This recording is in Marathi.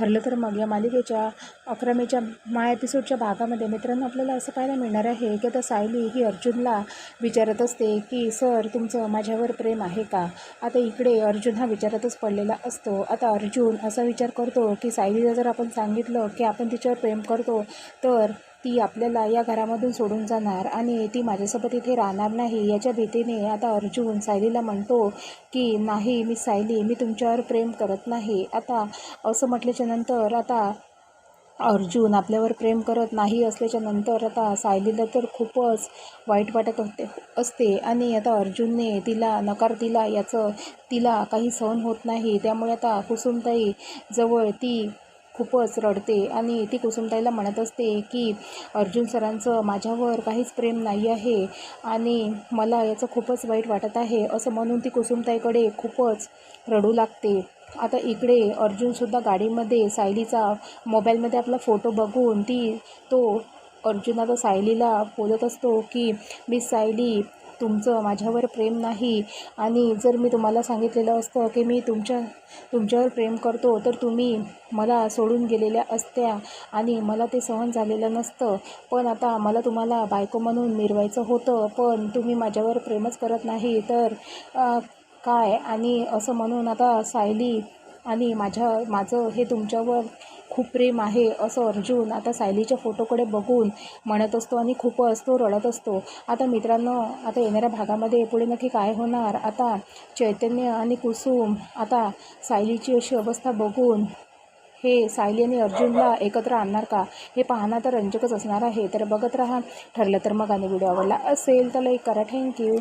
ठरलं तर मग या मालिकेच्या अकरामेच्या माय एपिसोडच्या भागामध्ये मित्रांनो आपल्याला असं पाहायला मिळणार आहे की आता सायली ही अर्जुनला विचारत असते की सर तुमचं माझ्यावर प्रेम आहे का? आता इकडे अर्जुन हा विचारतच पडलेला असतो. आता अर्जुन असा विचार करतो की सायलीला जर आपण सांगितलं की आपण तिच्यावर प्रेम करतो तर ती आपल्याला या घरामधून सोडून जाणार आणि ती माझ्यासोबत इथे राहणार नाही याच्या भीतीने आता अर्जुन सायलीला म्हणतो की नाही मी सायली मी तुमच्यावर प्रेम करत नाही. आता असं म्हटल्याच्या नंतर आता अर्जुन आपल्यावर प्रेम करत नाही असल्याच्या नंतर आता सायलीला तर खूपच वाईट वाटत होते असते. आणि आता अर्जुनने तिला नकार दिला याचं तिला काही सहन होत नाही. त्यामुळे आता कुसुमताई जवळ ती खूपच रडते आणि ती कुसुमताईला म्हणत असते की अर्जुन सरांचं माझ्यावर काहीच प्रेम नाही आहे आणि मला याचं खूपच वाईट वाटत आहे असं म्हणून ती कुसुमताईकडे खूपच रडू लागते. आता इकडे अर्जुनसुद्धा गाडीमध्ये सायलीचा मोबाईलमध्ये आपला फोटो बघून ती तो अर्जुन आता सायलीला बोलत असतो की मी सायली तुमचं माझ्यावर प्रेम नाही. आणि जर मी तुम्हाला सांगितलेलं असतं की मी तुमच्या तुमच्यावर प्रेम करतो तर तुम्ही मला सोडून गेलेल्या असत्या आणि मला ते सहन झालेलं नसतं. पण आता मला तुम्हाला बायको म्हणून मिरवायचं होतं पण तुम्ही माझ्यावर प्रेमच करत नाही. तर काय? आणि असं म्हणून आता सायली आणि माझ्या माझं हे तुमच्यावर खूप प्रेम आहे असं अर्जुन आता सायलीच्या फोटोकडे बघून म्हणत असतो आणि खूपच तो रडत असतो. आता मित्रांनो आता येणाऱ्या भागामध्ये पुढे नक्की काय होणार? आता चैतन्य आणि कुसुम आता सायलीची अशी अवस्था बघून हे सायली आणि अर्जुनला एकत्र आणणार का? हे पाहणं तर रंजकच असणार आहे. तर बघत राहा. ठरलं तर मग आणि व्हिडिओ आवडला असेल तर लाईक करा. थँक्यू